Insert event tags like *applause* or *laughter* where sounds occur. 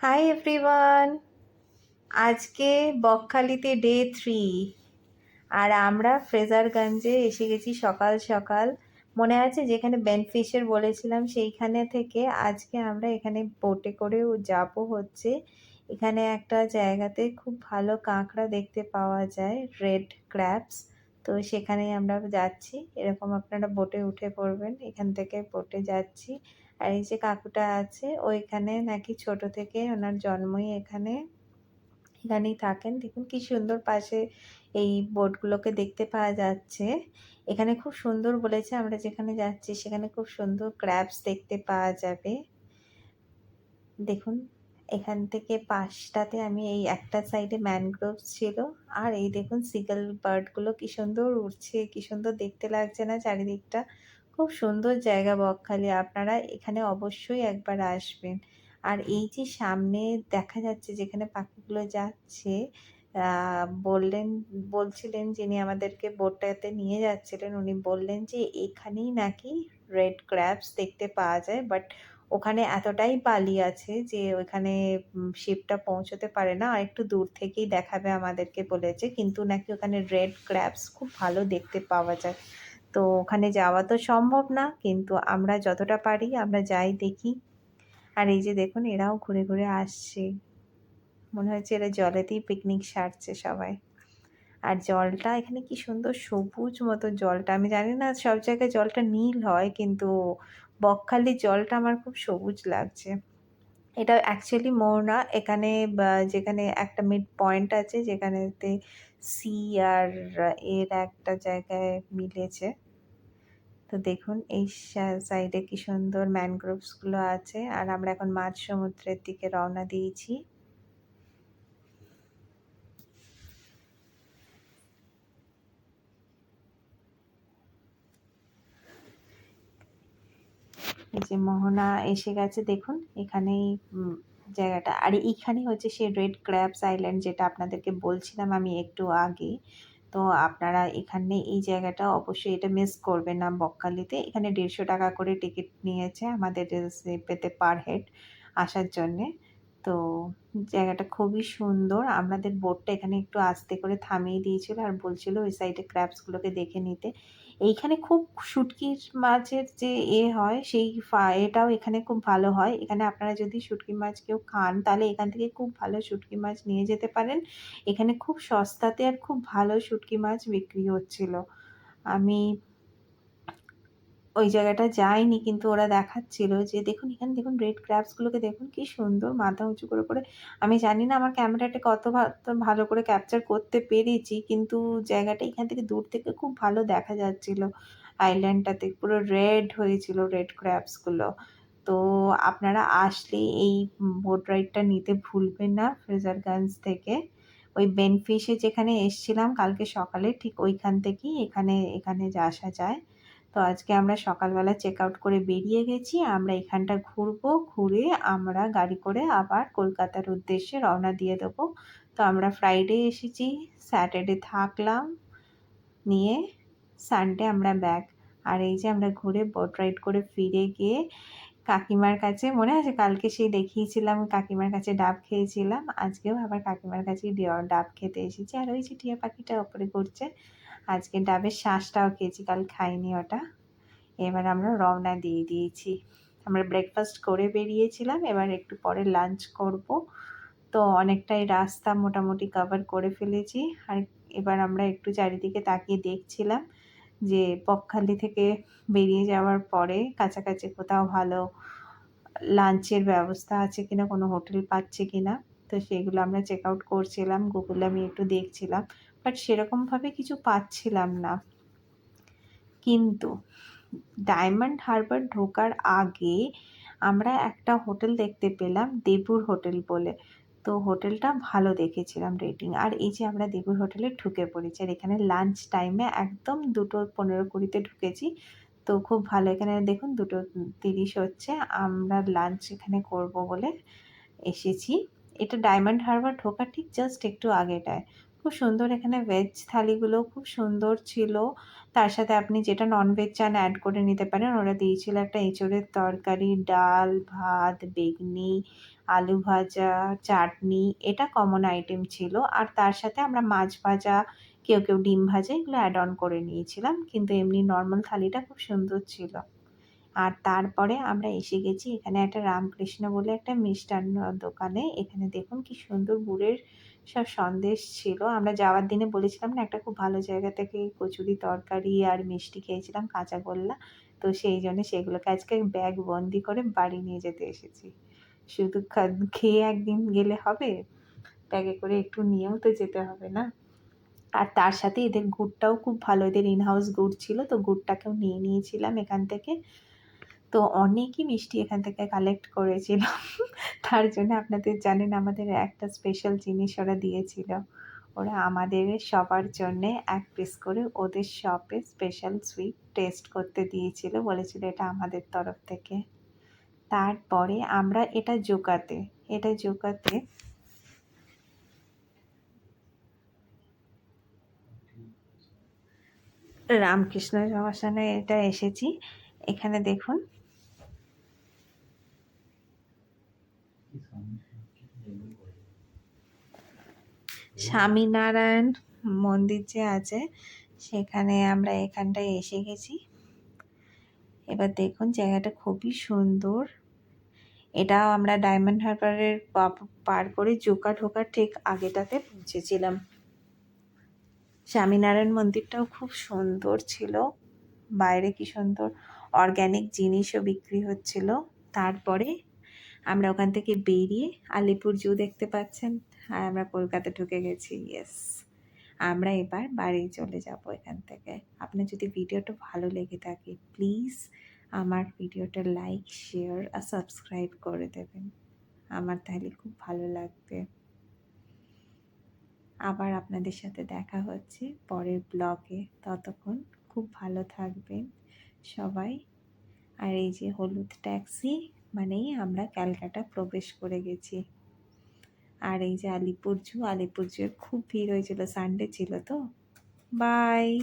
Hi everyone আজকে বকখালিতে day three আর আমরা ফ্রেজারগঞ্জে এসে গেছি সকাল সকাল। মনে আছে যেখানে বেনফিশের বলেছিলাম, সেইখানে থেকে আজকে আমরা এখানে বোটে করেও যাব হচ্ছে। এখানে একটা জায়গাতে খুব ভালো কাঁকড়া দেখতে পাওয়া যায় রেড ক্র্যাপস তো সেখানেই আমরা যাচ্ছি। এরকম আপনারা বোটে উঠে পড়বেন। এখান থেকে বোটে যাচ্ছি। আর এই যে কাকুটা আছে, ওইখানে নাকি ছোট থেকে ওনার জন্মই এখানে। এখানেই থাকেন। দেখুন কি সুন্দর পাশে এই বোটগুলোকে দেখতে পাওয়া যাচ্ছে। এখানে খুব সুন্দর বলেছে, আমরা যেখানে যাচ্ছি সেখানে খুব সুন্দর ক্র্যাবস দেখতে পাওয়া যাবে। দেখুন, এখান থেকে পাশটাতে আমি এই একটা সাইডে ম্যানগ্রোভস ছিল। আর এই দেখুন সিগল বার্ডগুলো কি সুন্দর উঠছে কি সুন্দর দেখতে লাগছে না চারিদিকটা। খুব সুন্দর জায়গা বকখালি। আপনারা এখানে অবশ্যই একবার আসবেন। আর এই যে সামনে দেখা যাচ্ছে যেখানে পাখিগুলো যাচ্ছে বললেন বলছিলেন যিনি আমাদেরকে বোটটাতে নিয়ে যাচ্ছিলেন উনি বললেন যে এখানেই নাকি রেড ক্র্যাবস দেখতে পাওয়া যায় বাট ওখানে এতটাই বালি আছে যে ওখানে শিপটা পৌঁছতে পারে না। আর একটু দূর থেকেই দেখাবে আমাদেরকে বলেছে কিন্তু নাকি ওখানে রেড ক্র্যাপস খুব ভালো দেখতে পাওয়া যায়। তো ওখানে যাওয়া তো সম্ভব না, কিন্তু আমরা যতটা পারি আমরা যাই দেখি। আর এই যে দেখুন এরাও ঘুরে ঘুরে আসছে। মনে হচ্ছে এরা জলেতেই পিকনিক সারছে সবাই। আর জলটা এখানে কি সুন্দর সবুজ মতো জলটা। আমি জানি না সব জায়গায় জলটা নীল হয়, কিন্তু বকখালির জলটা আমার খুব সবুজ লাগছে। এটা অ্যাকচুয়ালি মোহনা এখানে যেখানে একটা মিড পয়েন্ট আছে, যেখানেতে সি আর এর একটা জায়গায় মিলেছে। তো দেখুন, এই সাইডে কি সুন্দর ম্যানগ্রোভসগুলো আছে। আর আমরা এখন মাঝ সমুদ্রের দিকে রওনা দিয়েছি। এই যে মোহনা এসে গেছে, দেখুন, এখানেই জায়গাটা। আর এইখানে হচ্ছে সেই রেড ক্র্যাবস আইল্যান্ড যেটা আপনাদেরকে বলছিলাম আমি একটু আগে। তো আপনারা এখানে এই জায়গাটা অবশ্যই এটা মিস করবেন না বকখালিতে। এখানে দেড়শো টাকা করে টিকিট নিয়েছে আমাদের পেতে পার হেড আসার জন্যে। তো জায়গাটা খুবই সুন্দর। আমাদের বোটটা এখানে একটু আস্তে করে থামিয়ে দিয়েছিল আর বলছিল ওই সাইডে ক্র্যাপসগুলোকে দেখে নিতে। এইখানে খুব শুটকির মাছের যে এ হয়, সেই এটাও এখানে খুব ভালো হয়। এখানে আপনারা যদি শুটকি মাছ কেউ খান, তাহলে এখান থেকে খুব ভালো শুটকি মাছ নিয়ে যেতে পারেন। এখানে খুব সস্তাতে আর খুব ভালো শুটকি মাছ বিক্রি হচ্ছিল। আমি ওই জায়গাটা যায়নি, কিন্তু ওরা দেখাচ্ছিল যে দেখুন এখানে দেখুন রেড ক্র্যাপসগুলোকে দেখুন কি সুন্দর মাথা উঁচু করে করে। আমি জানি না আমার ক্যামেরাটা কত ভালো করে ক্যাপচার করতে পেরেছি, কিন্তু জায়গাটা এখান থেকে দূর থেকে খুব ভালো দেখা যাচ্ছিল আইল্যান্ডটাতে পুরো রেড হয়েছিল রেড ক্র্যাপসগুলো তো আপনারা আসলে এই বোট রাইডটা নিতে ভুলবেন না ফ্রেজারগঞ্জ থেকে। ওই বেনফিশে যেখানে এসছিলাম কালকে সকালে ঠিক ওইখান থেকেই এখানে এখানে আসা যায়। তো আজকে আমরা সকালবেলা চেক আউট করে বেরিয়ে গেছি। আমরা এখানটা ঘুরবো, ঘুরে আমরা গাড়ি করে আবার কলকাতার উদ্দেশ্যে রওনা দিয়ে দেবো। তো আমরা ফ্রাইডে এসেছি স্যাটারডে থাকলাম, নিয়ে সানডে আমরা ব্যাক আর এই যে আমরা ঘুরে বোট রাইড করে ফিরে গিয়ে কাকিমার কাছে, মনে আছে কালকে সেই দেখিয়েছিলাম, কাকিমার কাছে ডাব খেয়েছিলাম, আজকেও আবার কাকিমার কাছে ডাব খেতে এসেছি। আর ওই যে টিয়া পাখিটা ওপরে করছে আজকে ডাবের শ্বাসটাও খেয়েছি, কাল খাইনি ওটা। এবার আমরা রওনা দিয়ে দিয়েছি। আমরা ব্রেকফাস্ট করে বেরিয়েছিলাম, এবার একটু পরে লাঞ্চ করব। তো অনেকটাই রাস্তা মোটামুটি কভার করে ফেলেছি। আর এবার আমরা একটু চারিদিকে তাকিয়ে দেখছিলাম যে পক্ষালি থেকে বেরিয়ে যাওয়ার পরে কাছাকাছি কোথাও ভালো লাঞ্চের ব্যবস্থা আছে কিনা, কোনো হোটেল পাচ্ছে কিনা, তো সেগুলো আমরা চেক আউট করছিলাম। গুগলে আমি একটু দেখছিলাম। বাট সেরকমভাবে কিছু পাচ্ছিলাম না। কিন্তু ডায়মন্ড হারবার ঢোকার আগে আমরা একটা হোটেল দেখতে পেলাম, দেবুর হোটেল বলে। তো হোটেলটা ভালো দেখেছিলাম রেটিং। আর এই যে আমরা দেবুর হোটেলে ঢুকে পড়েছি, আর এখানে লাঞ্চ টাইমে একদম দুটো পনেরো কুড়িতে ঢুকেছি। তো খুব ভালো, এখানে দেখুন দুটো তিরিশ হচ্ছে, আমরা লাঞ্চ এখানে করব বলে এসেছি। এটা ডায়মন্ড হারবার ঢোকার ঠিক জাস্ট একটু আগেটায়। খুব সুন্দর এখানে ভেজ থালিগুলো খুব সুন্দর ছিল। তার সাথে আপনি যেটা ননভেজ চান অ্যাড করে নিতে পারেন। ওরা দিয়েছিল একটা এঁচড়ের তরকারি, ডাল, ভাত, বেগনি, আলু ভাজা, চাটনি, এটা কমন আইটেম ছিল। আর তার সাথে আমরা মাছ ভাজা, কেউ কেউ ডিম ভাজা এগুলো অ্যাড অন করে নিয়েছিলাম। কিন্তু এমনি নর্মাল থালিটা খুব সুন্দর ছিল। আর তারপরে আমরা এসে গেছি এখানে একটা রামকৃষ্ণ বলে একটা মিষ্টান্ন দোকানে। এখানে দেখুন কি সুন্দর গুড়ের সব সন্দেশ ছিল। আমরা যাওয়ার দিনে বলেছিলাম না, একটা খুব ভালো জায়গা থেকে কচুরি তরকারি আর মিষ্টি খেয়েছিলাম, কাঁচা গোল্লা। তো সেই জন্য সেগুলোকে আজকে ব্যাগ বন্দি করে বাড়ি নিয়ে যেতে এসেছি। শুধু খেয়ে একদিন গেলে হবে? ব্যাগে করে একটু নিয়েও তো যেতে হবে না? আর তার সাথে এদের গুড়টাও খুব ভালো, এদের ইনহাউস গুড় ছিল, তো গুড়টাকেও নিয়ে নিয়েছিলাম এখান থেকে। তো অনেকই মিষ্টি এখান থেকে কালেক্ট করেছিলাম। *laughs* তার জন্য আপনাদের জানেন আমাদের একটা স্পেশাল জিনিস ওরা দিয়েছিল। ওরা আমাদের সবার জন্যে এক পিস করে ওদের শপে স্পেশাল সুইট টেস্ট করতে দিয়েছিল বলেছিল এটা আমাদের তরফ থেকে। তারপরে আমরা এটা জোকাতে এটা জোকাতে রামকৃষ্ণ শ্মশানে এটা এসেছি। এখানে দেখুন স্বামীনারায়ণ মন্দির যে আছে, সেখানে আমরা এখানটায় এসে গেছি। এবার দেখুন জায়গাটা খুবই সুন্দর। এটাও আমরা ডায়মন্ড হারবারের পার করে জোকা ঢোকার ঠিক আগেটাতে পৌঁছেছিলাম। স্বামীনারায়ণ মন্দিরটাও খুব সুন্দর ছিল। বাইরে কি সুন্দর, অর্গ্যানিক জিনিসও বিক্রি হচ্ছিল। তারপরে আমরা ওখান থেকে বেরিয়ে আলিপুর জু দেখতে পাচ্ছেন, আর আমরা কলকাতা ঢুকে গেছি ইয়েস আমরা এবার বাড়ি চলে যাব এখান থেকে। আপনার যদি ভিডিওটা ভালো লেগে থাকে প্লিজ আমার ভিডিওটা লাইক শেয়ার আর সাবস্ক্রাইব করে দেবেন। আমার তাহলে খুব ভালো লাগবে। আবার আপনাদের সাথে দেখা হচ্ছে পরের ব্লগে। ততক্ষণ খুব ভালো থাকবেন সবাই। আর এই যে হলুদ ট্যাক্সি মানেই আমরা ক্যালকাটা প্রবেশ করে গেছি। আর এই যে আলিপুর জু, আলিপুর জুয়ের খুব ভিড় হয়েছিল সানডে ছিল তো? বাই